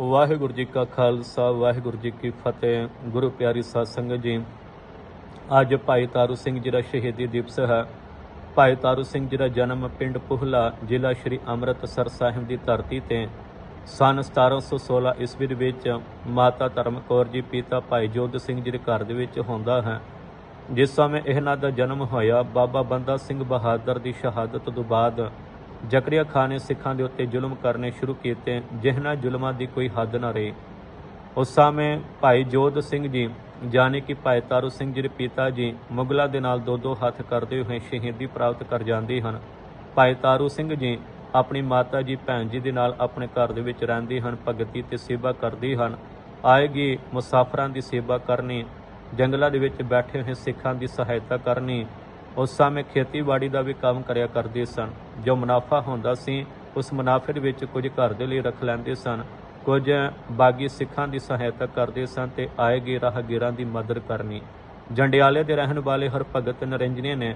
ਵਾਹਿਗੁਰੂ ਜੀ ਕਾ ਖਾਲਸਾ, ਵਾਹਿਗੁਰੂ ਜੀ ਕੀ ਫਤਿਹ। ਗੁਰੂ ਪਿਆਰੀ ਸਾਧ ਸੰਗਤ ਜੀ, ਅੱਜ ਭਾਈ ਤਾਰੂ ਸਿੰਘ ਜੀ ਦਾ ਸ਼ਹੀਦੀ ਦਿਵਸ ਹੈ। ਭਾਈ ਤਾਰੂ ਸਿੰਘ ਜੀ ਦਾ ਜਨਮ ਪਿੰਡ ਪੁਹਲਾ, ਜ਼ਿਲ੍ਹਾ ਸ਼੍ਰੀ ਅੰਮ੍ਰਿਤਸਰ ਸਾਹਿਬ ਦੀ ਧਰਤੀ ਤੇ, ਸਨ 1716 ਈਸਵੀ ਦੇ ਵਿੱਚ ਮਾਤਾ ਧਰਮ ਕੌਰ ਜੀ, ਪਿਤਾ ਭਾਈ ਜੋਧ ਸਿੰਘ ਜੀ ਦੇ ਘਰ ਦੇ ਵਿੱਚ ਹੁੰਦਾ ਹੈ। ਜਿਸ ਸਮੇਂ ਇਹਨਾਂ ਦਾ ਜਨਮ ਹੋਇਆ, ਬਾਬਾ ਬੰਦਾ ਸਿੰਘ ਬਹਾਦਰ ਦੀ ਸ਼ਹਾਦਤ ਤੋਂ ਬਾਅਦ ਜ਼ਕਰੀਆ ਖਾਨ ਨੇ ਸਿੱਖਾਂ ਦੇ ਉੱਤੇ ਜ਼ੁਲਮ ਕਰਨੇ ਸ਼ੁਰੂ ਕੀਤੇ, ਜਿਹਨਾਂ ਜ਼ੁਲਮਾਂ ਦੀ ਕੋਈ ਹੱਦ ਨਾ ਰਹੀ। ਉਸ ਸਮੇਂ ਭਾਈ ਜੋਧ ਸਿੰਘ ਜੀ, ਜਾਣੇ ਕਿ ਭਾਈ ਤਾਰੂ ਸਿੰਘ ਜੀ ਦੇ ਪਿਤਾ ਜੀ, ਮੁਗਲਾਂ ਦੇ ਨਾਲ ਦੋ ਦੋ ਹੱਥ ਕਰਦੇ ਹੋਏ ਸ਼ਹੀਦੀ ਪ੍ਰਾਪਤ ਕਰ ਜਾਂਦੇ ਹਨ। ਭਾਈ ਤਾਰੂ ਸਿੰਘ ਜੀ ਆਪਣੀ ਮਾਤਾ ਜੀ, ਭੈਣ ਜੀ ਦੇ ਨਾਲ ਆਪਣੇ ਘਰ ਦੇ ਵਿੱਚ ਰਹਿੰਦੇ ਹਨ, ਭਗਤੀ ਤੇ ਸੇਵਾ ਕਰਦੇ ਹਨ। ਆਏਗੀ ਮੁਸਾਫਰਾਂ ਦੀ ਸੇਵਾ ਕਰਨੀ, ਜੰਗਲਾਂ ਦੇ ਵਿੱਚ ਬੈਠੇ ਹੋਏ ਸਿੱਖਾਂ ਦੀ ਸਹਾਇਤਾ ਕਰਨੀ ਉਸ ਸਮੇਂ ਖੇਤੀਬਾੜੀ ਦਾ ਵੀ ਕੰਮ ਕਰਿਆ ਕਰਦੇ ਸਨ। ਜੋ ਮੁਨਾਫਾ ਹੁੰਦਾ ਸੀ, ਉਸ ਮੁਨਾਫੇ ਦੇ ਵਿੱਚ ਕੁਝ ਘਰ ਦੇ ਲਈ ਰੱਖ ਲੈਂਦੇ ਸਨ। ਕੁਝ ਬਾਗੀ ਸਿੱਖਾਂ ਦੀ ਸਹਾਇਤਾ ਕਰਦੇ ਸਨ ਤੇ ਆਏਗੇ ਰਾਹਗੀਰਾਂ ਦੀ ਮਦਦ ਕਰਨੀ। ਜੰਡਿਆਲੇ ਦੇ ਰਹਿਣ ਵਾਲੇ ਹਰਭਗਤ ਨਰਿੰਜਨੇ ਨੇ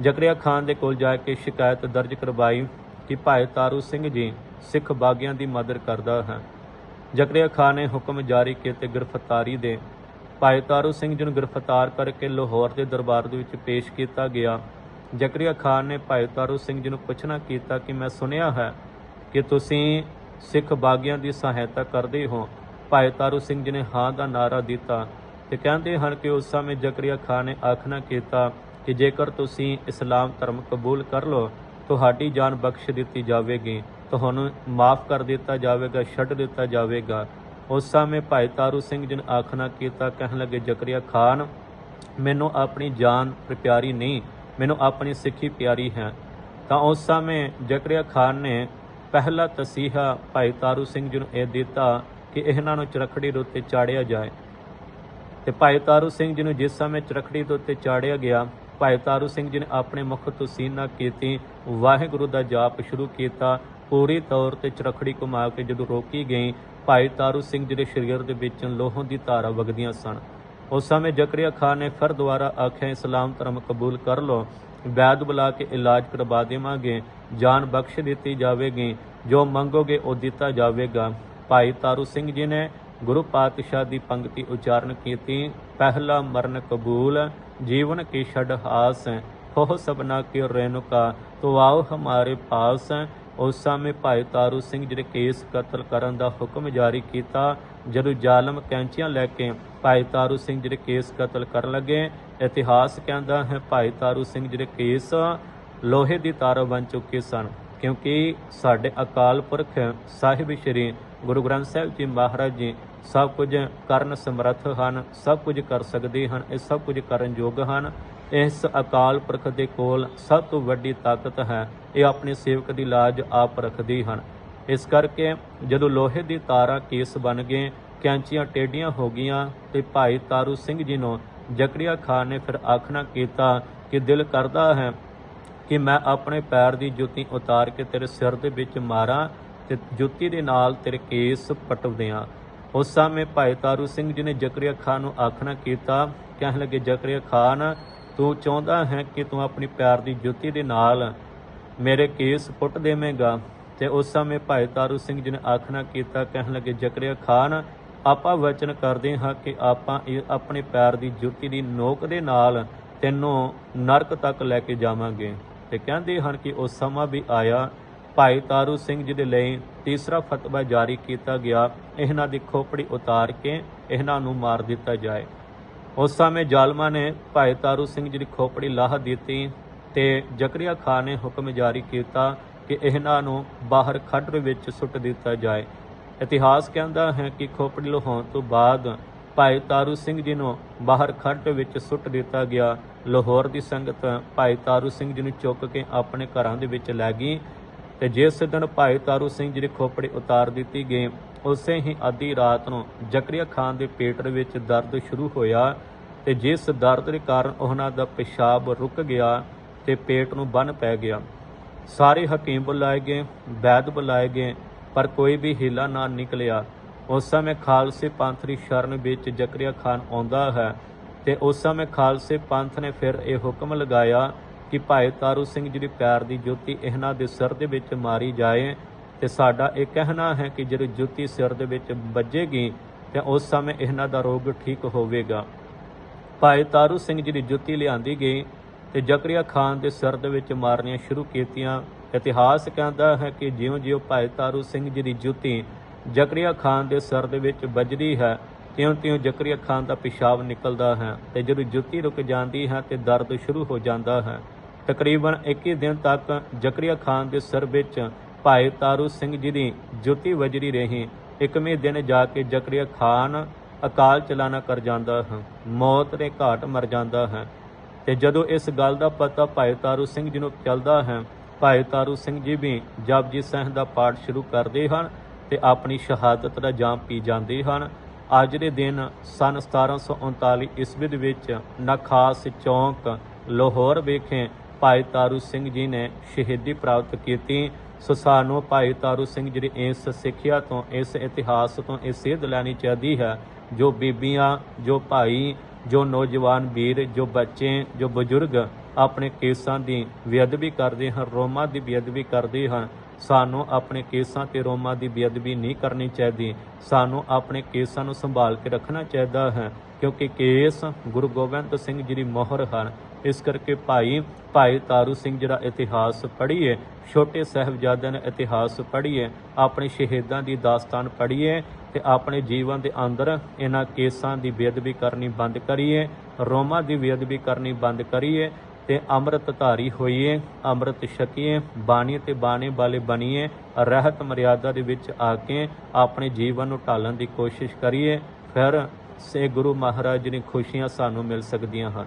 ਜ਼ਕਰੀਆ ਖਾਨ ਦੇ ਕੋਲ ਜਾ ਕੇ ਸ਼ਿਕਾਇਤ ਦਰਜ ਕਰਵਾਈ ਕਿ ਭਾਈ ਤਾਰੂ ਸਿੰਘ ਜੀ ਸਿੱਖ ਬਾਗੀਆਂ ਦੀ ਮਦਦ ਕਰਦਾ ਹੈ। ਜ਼ਕਰੀਆ ਖਾਨ ਨੇ ਹੁਕਮ ਜਾਰੀ ਕੀਤੇ ਗ੍ਰਿਫਤਾਰੀ ਦੇ ਭਾਈ ਤਾਰੂ ਸਿੰਘ ਜੀ ਨੂੰ ਗ੍ਰਿਫਤਾਰ ਕਰਕੇ ਲਾਹੌਰ ਦੇ ਦਰਬਾਰ ਦੇ ਵਿੱਚ ਪੇਸ਼ ਕੀਤਾ ਗਿਆ। ਜ਼ਕਰੀਆ ਖਾਨ ਨੇ ਭਾਈ ਤਾਰੂ ਸਿੰਘ ਜੀ ਨੂੰ ਪੁੱਛਣਾ ਕੀਤਾ ਕਿ ਮੈਂ ਸੁਣਿਆ ਹੈ ਕਿ ਤੁਸੀਂ ਸਿੱਖ ਬਾਗੀਆਂ ਦੀ ਸਹਾਇਤਾ ਕਰਦੇ ਹੋ। ਭਾਈ ਤਾਰੂ ਸਿੰਘ ਜੀ ਨੇ ਹਾਂ ਦਾ ਨਾਰਾ ਦਿੱਤਾ ਤੇ ਕਹਿੰਦੇ ਹਨ ਕਿ ਉਸ ਸਮੇਂ ਜ਼ਕਰੀਆ ਖਾਨ ਨੇ ਆਖਣਾ ਕੀਤਾ ਕਿ ਜੇਕਰ ਤੁਸੀਂ ਇਸਲਾਮ ਧਰਮ ਕਬੂਲ ਕਰ ਲਓ, ਤੁਹਾਡੀ ਜਾਨ ਬਖਸ਼ ਦਿੱਤੀ ਜਾਵੇਗੀ, ਤੁਹਾਨੂੰ ਮਾਫ ਕਰ ਦਿੱਤਾ ਜਾਵੇਗਾ, ਛੱਡ ਦਿੱਤਾ ਜਾਵੇਗਾ। ਉਸ ਸਮੇਂ ਭਾਈ ਤਾਰੂ ਸਿੰਘ ਜੀ ਨੇ ਆਖਣਾ ਕੀਤਾ, ਕਹਿਣ ਲੱਗੇ, ਜ਼ਕਰੀਆ ਖਾਨ, ਮੈਨੂੰ ਆਪਣੀ ਜਾਨ ਪਿਆਰੀ ਨਹੀਂ, ਮੈਨੂੰ ਆਪਣੀ ਸਿੱਖੀ ਪਿਆਰੀ ਹੈ। ਤਾਂ ਉਸ ਸਮੇਂ ਜ਼ਕਰੀਆ ਖਾਨ ਨੇ ਪਹਿਲਾ ਤਸੀਹਾ ਭਾਈ ਤਾਰੂ ਸਿੰਘ ਜੀ ਨੂੰ ਇਹ ਦਿੱਤਾ ਕਿ ਇਹਨਾਂ ਨੂੰ ਚਰਖੜੀ ਦੇ ਉੱਤੇ ਚਾੜਿਆ ਜਾਏ। ਤੇ ਭਾਈ ਤਾਰੂ ਸਿੰਘ ਜੀ ਨੂੰ ਜਿਸ ਸਮੇਂ ਚਰਖੜੀ ਦੇ ਉੱਤੇ ਚਾੜਿਆ ਗਿਆ, ਭਾਈ ਤਾਰੂ ਸਿੰਘ ਜੀ ਨੇ ਆਪਣੇ ਮੁਖ ਤੋਂ ਸੀਨਾ ਕੀਤੀ, ਵਾਹਿਗੁਰੂ ਦਾ ਜਾਪ ਸ਼ੁਰੂ ਕੀਤਾ, ਪੂਰੀ ਤੌਰ ਤੇ ਚਰਖੜੀ ਘੁਮਾ ਕੇ ਜਦੋਂ ਰੋਕੀ ਗਈ ਭਾਈ ਤਾਰੂ ਸਿੰਘ ਜੀ ਦੇ ਸਰੀਰ ਦੇ ਵਿੱਚੋਂ ਲੋਹੋਂ ਦੀ ਧਾਰਾ ਵਗਦੀਆਂ ਸਨ। ਉਸ ਸਮੇਂ ਜ਼ਕਰੀਆ ਖਾਨ ਨੇ ਫਿਰ ਦੁਬਾਰਾ ਆਖਿਆ, ਇਸਲਾਮ ਧਰਮ ਕਬੂਲ ਕਰ ਲਓ। ਵੈਦ ਬੁਲਾ ਕੇ ਇਲਾਜ ਕਰਵਾ ਦੇਵਾਂਗੇ। ਜਾਨ ਬਖਸ਼ ਦਿੱਤੀ ਜਾਵੇਗੀ। ਜੋ ਮੰਗੋਗੇ ਉਹ ਦਿੱਤਾ ਜਾਵੇਗਾ। ਭਾਈ ਤਾਰੂ ਸਿੰਘ ਜੀ ਨੇ ਗੁਰੂ ਪਾਤਸ਼ਾਹ ਦੀ ਪੰਕਤੀ ਉਚਾਰਨ ਕੀਤੀ। ਪਹਿਲਾ ਮਰਨ ਕਬੂਲ, ਜੀਵਨ ਕੀ ਛੜ ਹਾਸ। ਹੋ ਸਬਨਾ ਕੀ ਰੇਨੁਕਾ ਤੋ ਆਓ ਹਮਾਰੇ ਪਾਸ। ਉਸ ਸਮੇਂ ਭਾਈ ਤਾਰੂ ਸਿੰਘ ਜਿਹੜੇ ਕੇਸ ਕਤਲ ਕਰਨ ਦਾ ਹੁਕਮ ਜਾਰੀ ਕੀਤਾ, ਜਦੋਂ ਜ਼ਾਲਮ ਕੈਂਚੀਆਂ ਲੈ ਕੇ ਭਾਈ ਤਾਰੂ ਸਿੰਘ ਜਿਹੜੇ ਕੇਸ ਕਤਲ ਕਰਨ ਲੱਗੇ, ਇਤਿਹਾਸ ਕਹਿੰਦਾ ਹੈ ਭਾਈ ਤਾਰੂ ਸਿੰਘ ਜਿਹੜੇ ਕੇਸ ਲੋਹੇ ਦੀ ਤਾਰ ਬਣ ਚੁੱਕੇ ਸਨ, ਕਿਉਂਕਿ ਸਾਡੇ ਅਕਾਲ ਪੁਰਖ ਸਾਹਿਬ ਸ੍ਰੀ ਗੁਰੂ ਗ੍ਰੰਥ ਸਾਹਿਬ ਜੀ ਮਹਾਰਾਜ ਜੀ ਸਭ ਕੁਝ ਕਰਨ ਸਮਰੱਥ ਹਨ, ਸਭ ਕੁਝ ਕਰ ਸਕਦੇ ਹਨ, ਇਹ ਸਭ ਕੁਝ ਕਰਨ ਯੋਗ ਹਨ। ਇਸ ਅਕਾਲ ਪੁਰਖ ਦੇ ਕੋਲ ਸਭ ਤੋਂ ਵੱਡੀ ਤਾਕਤ ਹੈ। ਇਹ ਆਪਣੇ ਸੇਵਕ ਦੀ ਲਾਜ ਆਪ ਰੱਖਦੀ ਹਨ। ਇਸ ਕਰਕੇ ਜਦੋਂ ਲੋਹੇ ਦੀ ਤਾਰਾਂ ਕੇਸ ਬਣ ਗਏ, ਕੈਂਚੀਆਂ ਟੇਡੀਆਂ ਹੋ ਗਈਆਂ ਤੇ ਭਾਈ ਤਾਰੂ ਸਿੰਘ ਜੀ ਨੂੰ ਜ਼ਕਰੀਆ ਖਾਨ ਨੇ ਫਿਰ ਆਖਣਾ ਕੀਤਾ ਕਿ ਦਿਲ ਕਰਦਾ ਹੈ ਕਿ ਮੈਂ ਆਪਣੇ ਪੈਰ ਦੀ ਜੁੱਤੀ ਉਤਾਰ ਕੇ ਤੇਰੇ ਸਿਰ ਦੇ ਵਿੱਚ ਮਾਰਾਂ ਤੇ ਜੁੱਤੀ ਦੇ ਨਾਲ ਤੇਰੇ ਕੇਸ ਪਟਵ ਦਿਆਂ। ਉਸ ਸਮੇਂ ਭਾਈ ਤਾਰੂ ਸਿੰਘ ਜੀ ਨੇ ਜ਼ਕਰੀਆ ਖਾਨ ਨੂੰ ਆਖਣਾ ਕੀਤਾ। ਕਹਿਣ ਲੱਗੇ ਜ਼ਕਰੀਆ ਖਾਨ ਤੂੰ ਚਾਹੁੰਦਾ ਹੈ ਕਿ ਤੂੰ ਆਪਣੀ ਪਿਆਰ ਦੀ ਜੁੱਤੀ ਦੇ ਨਾਲ ਮੇਰੇ ਕੇਸ ਪੁੱਟ ਦੇਵੇਂਗਾ? ਤੇ ਉਸ ਸਮੇਂ ਭਾਈ ਤਾਰੂ ਸਿੰਘ ਜੀ ਨੇ ਆਖਣਾ ਕੀਤਾ, ਕਹਿਣ ਲੱਗੇ ਜ਼ਕਰੀਆ ਖਾਨ, ਆਪਾਂ ਵਚਨ ਕਰਦੇ ਹਾਂ ਕਿ ਆਪਾਂ ਇਹ ਆਪਣੇ ਪੈਰ ਦੀ ਜੁੱਤੀ ਦੀ ਨੋਕ ਦੇ ਨਾਲ ਤੈਨੂੰ ਨਰਕ ਤੱਕ ਲੈ ਕੇ ਜਾਵਾਂਗੇ। ਤੇ ਕਹਿੰਦੇ ਹਨ ਕਿ ਉਸ ਸਮਾਂ ਵੀ ਆਇਆ, ਭਾਈ ਤਾਰੂ ਸਿੰਘ ਜੀ ਦੇ ਲਈ ਤੀਸਰਾ ਫਤਵਾ ਜਾਰੀ ਕੀਤਾ ਗਿਆ। ਇਹਨਾਂ ਦੀ ਖੋਪੜੀ ਉਤਾਰ ਕੇ ਇਹਨਾਂ ਨੂੰ ਮਾਰ ਦਿੱਤਾ ਜਾਏ। ਉਸ ਸਮੇਂ ਜ਼ਾਲਮਾਂ ਨੇ ਭਾਈ ਤਾਰੂ ਸਿੰਘ ਜੀ ਦੀ ਖੋਪੜੀ ਲਾਹ ਦਿੱਤੀ ਤੇ ਜ਼ਕਰੀਆ ਖਾਨ ਨੇ ਹੁਕਮ ਜਾਰੀ ਕੀਤਾ ਕਿ ਇਹਨਾਂ ਨੂੰ ਬਾਹਰ ਖੱਡ ਵਿੱਚ ਸੁੱਟ ਦਿੱਤਾ ਜਾਏ। ਇਤਿਹਾਸ ਕਹਿੰਦਾ ਹੈ ਕਿ ਖੋਪੜੀ ਲਹਾਉਣ ਤੋਂ ਬਾਅਦ ਭਾਈ ਤਾਰੂ ਸਿੰਘ ਜੀ ਨੂੰ ਬਾਹਰ ਖੱਡ ਵਿੱਚ ਸੁੱਟ ਦਿੱਤਾ ਗਿਆ। ਲਾਹੌਰ ਦੀ ਸੰਗਤ ਭਾਈ ਤਾਰੂ ਸਿੰਘ ਜੀ ਨੂੰ ਚੁੱਕ ਕੇ ਆਪਣੇ ਘਰਾਂ ਦੇ ਵਿੱਚ ਲੈ ਗਈ ਤੇ ਜਿਸ ਦਿਨ ਭਾਈ ਤਾਰੂ ਸਿੰਘ ਜੀ ਦੀ ਖੋਪੜੀ ਉਤਾਰ ਦਿੱਤੀ ਗਈ ਉਸੇ ਹੀ ਅੱਧੀ ਰਾਤ ਨੂੰ ਜ਼ਕਰੀਆ ਖਾਨ ਦੇ ਪੇਟ ਵਿੱਚ ਦਰਦ ਸ਼ੁਰੂ ਹੋਇਆ ਤੇ ਜਿਸ ਦਰਦ ਦੇ ਕਾਰਨ ਉਹਨਾਂ ਦਾ ਪਿਸ਼ਾਬ ਰੁਕ ਗਿਆ ਤੇ ਪੇਟ ਨੂੰ ਬੰਨ ਪੈ ਗਿਆ। ਸਾਰੇ ਹਕੀਮ ਬੁਲਾਏ ਗਏ ਵੈਦ ਬੁਲਾਏ ਗਏ, ਪਰ ਕੋਈ ਵੀ ਹੀਲਾ ਨਾ ਨਿਕਲਿਆ। ਉਸ ਸਮੇਂ ਖਾਲਸੇ ਪੰਥ ਦੀ ਸ਼ਰਨ ਵਿੱਚ ਜ਼ਕਰੀਆ ਖਾਨ ਆਉਂਦਾ ਹੈ ਤੇ ਉਸ ਸਮੇਂ ਖਾਲਸੇ ਪੰਥ ਨੇ ਫਿਰ ਇਹ ਹੁਕਮ ਲਗਾਇਆ ਕਿ ਭਾਈ ਤਾਰੂ ਸਿੰਘ ਜੀ ਦੀ ਪਿਆਰ ਦੀ ਜੋਤੀ ਇਹਨਾਂ ਦੇ ਸਿਰ ਦੇ ਵਿੱਚ ਮਾਰੀ ਜਾਏ ਤੇ ਸਾਡਾ ਇਹ ਕਹਿਣਾ ਹੈ ਕਿ ਜਦੋਂ ਜੁੱਤੀ ਸਿਰ ਦੇ ਵਿੱਚ ਵੱਜੇਗੀ, ਤੇ ਉਸ ਸਮੇਂ ਇਹਨਾਂ ਦਾ ਰੋਗ ਠੀਕ ਹੋਵੇਗਾ। ਭਾਈ ਤਾਰੂ ਸਿੰਘ ਜੀ ਦੀ ਜੁੱਤੀ ਲਿਆਂਦੀ ਗਈ ਤੇ ਜ਼ਕਰੀਆ ਖਾਨ ਦੇ ਸਿਰ ਦੇ ਵਿੱਚ ਮਾਰਨੀਆਂ ਸ਼ੁਰੂ ਕੀਤੀਆਂ। ਇਤਿਹਾਸ ਕਹਿੰਦਾ ਹੈ ਕਿ ਜਿਉਂ-ਜਿਉਂ ਭਾਈ ਤਾਰੂ ਸਿੰਘ ਜੀ ਦੀ ਜੁੱਤੀ ਜ਼ਕਰੀਆ ਖਾਨ ਦੇ ਸਿਰ ਦੇ ਵਿੱਚ ਵੱਜਦੀ ਹੈ, ਤਿਉਂ-ਤਿਉਂ ਜ਼ਕਰੀਆ ਖਾਨ ਦਾ ਪਿਸ਼ਾਬ ਨਿਕਲਦਾ ਹੈ ਤੇ ਜਦੋਂ ਜੁੱਤੀ ਰੁਕ ਜਾਂਦੀ ਹੈ ਤੇ ਦਰਦ ਸ਼ੁਰੂ ਹੋ ਜਾਂਦਾ ਹੈ। ਤਕਰੀਬਨ 21 ਦਿਨ ਤੱਕ ਜ਼ਕਰੀਆ ਖਾਨ ਦੇ ਸਿਰ ਵਿੱਚ ਭਾਈ ਤਾਰੂ ਸਿੰਘ ਜੀ ਦੀ ਜੁੱਤੀ ਵਜਰੀ ਰਹੀ। ਇੱਕਵੇਂ ਦਿਨ ਜਾ ਕੇ ਜ਼ਕਰੀਆ ਖਾਨ ਅਕਾਲ ਚਲਾਣਾ ਕਰ ਜਾਂਦਾ ਹੈ। ਮੌਤ ਦੇ ਘਾਟ ਮਰ ਜਾਂਦਾ ਹੈ। ਤੇ ਜਦੋਂ ਇਸ ਗੱਲ ਦਾ ਪਤਾ ਭਾਈ ਤਾਰੂ ਸਿੰਘ ਜੀ ਨੂੰ ਚੱਲਦਾ ਹੈ, ਭਾਈ ਤਾਰੂ ਸਿੰਘ ਜੀ ਵੀ ਜਪਜੀ ਸਾਹਿਬ ਦਾ ਪਾਠ ਸ਼ੁਰੂ ਕਰਦੇ ਹਨ ਤੇ ਆਪਣੀ ਸ਼ਹਾਦਤ ਦਾ ਜਾਮ ਪੀ ਜਾਂਦੇ ਹਨ। ਅੱਜ ਦੇ ਦਿਨ ਸਨ 1739 ਈਸਵੀ ਦੇ ਵਿੱਚ ਨਖਾਸ ਚੌਂਕ ਲਾਹੌਰ ਵਿਖੇ ਭਾਈ ਤਾਰੂ ਸਿੰਘ ਜੀ ਨੇ ਸ਼ਹੀਦੀ ਪ੍ਰਾਪਤ ਕੀਤੀ। ਸੋ ਸਾਨੂੰ ਭਾਈ ਤਾਰੂ ਸਿੰਘ ਜੀ ਦੀ ਇਸ ਸਿੱਖਿਆ ਤੋਂ, ਇਸ ਇਤਿਹਾਸ ਤੋਂ ਇਹ ਸੇਧ ਲੈਣੀ ਚਾਹੀਦੀ ਹੈ, ਜੋ ਬੀਬੀਆਂ, ਜੋ ਭਾਈ, ਜੋ ਨੌਜਵਾਨ ਵੀਰ, ਜੋ ਬੱਚੇ, ਜੋ ਬਜ਼ੁਰਗ ਆਪਣੇ ਕੇਸਾਂ ਦੀ ਬੇਅਦਬੀ ਕਰਦੇ ਹਨ, ਰੋਮਾਂ ਦੀ ਬੇਅਦਬੀ ਕਰਦੇ ਹਨ, ਸਾਨੂੰ ਆਪਣੇ ਕੇਸਾਂ ਤੇ ਰੋਮਾਂ ਦੀ ਬੇਅਦਬੀ ਨਹੀਂ ਕਰਨੀ ਚਾਹੀਦੀ। ਸਾਨੂੰ ਆਪਣੇ ਕੇਸਾਂ ਨੂੰ ਸੰਭਾਲ ਕੇ ਰੱਖਣਾ ਚਾਹੀਦਾ ਹੈ, ਕਿਉਂਕਿ ਕੇਸ ਗੁਰੂ ਗੋਬਿੰਦ ਸਿੰਘ ਜੀ ਦੀ ਮੋਹਰ ਹਨ। ਇਸ ਕਰਕੇ ਭਾਈ ਭਾਈ ਤਾਰੂ ਸਿੰਘ ਜਿਹੜਾ ਇਤਿਹਾਸ ਪੜ੍ਹੀਏ, ਛੋਟੇ ਸਾਹਿਬਜ਼ਾਦਿਆਂ ਦਾ ਇਤਿਹਾਸ ਪੜ੍ਹੀਏ, ਆਪਣੇ ਸ਼ਹੀਦਾਂ ਦੀ ਦਾਸਤਾਨ ਪੜ੍ਹੀਏ ਤੇ ਆਪਣੇ ਜੀਵਨ ਦੇ ਅੰਦਰ ਇਹਨਾਂ ਕੇਸਾਂ ਦੀ ਬੇਅਦਬੀ ਕਰਨੀ ਬੰਦ ਕਰੀਏ, ਰੋਮਾਂ ਦੀ ਬੇਅਦਬੀ ਕਰਨੀ ਬੰਦ ਕਰੀਏ ਤੇ ਅੰਮ੍ਰਿਤ ਧਾਰੀ ਹੋਈਏ, ਅੰਮ੍ਰਿਤ ਛਕੀਏ, ਬਾਣੀ ਤੇ ਬਾਣੇ ਵਾਲੇ ਬਣੀਏ, ਰਹਿਤ ਮਰਿਆਦਾ ਦੇ ਵਿੱਚ ਆ ਕੇ ਆਪਣੇ ਜੀਵਨ ਨੂੰ ਢਾਲਣ ਦੀ ਕੋਸ਼ਿਸ਼ ਕਰੀਏ, ਫਿਰ ਸੇ ਗੁਰੂ ਮਹਾਰਾਜ ਜੀ ਦੀ ਖੁਸ਼ੀਆਂ ਸਾਨੂੰ ਮਿਲ ਸਕਦੀਆਂ ਹਨ।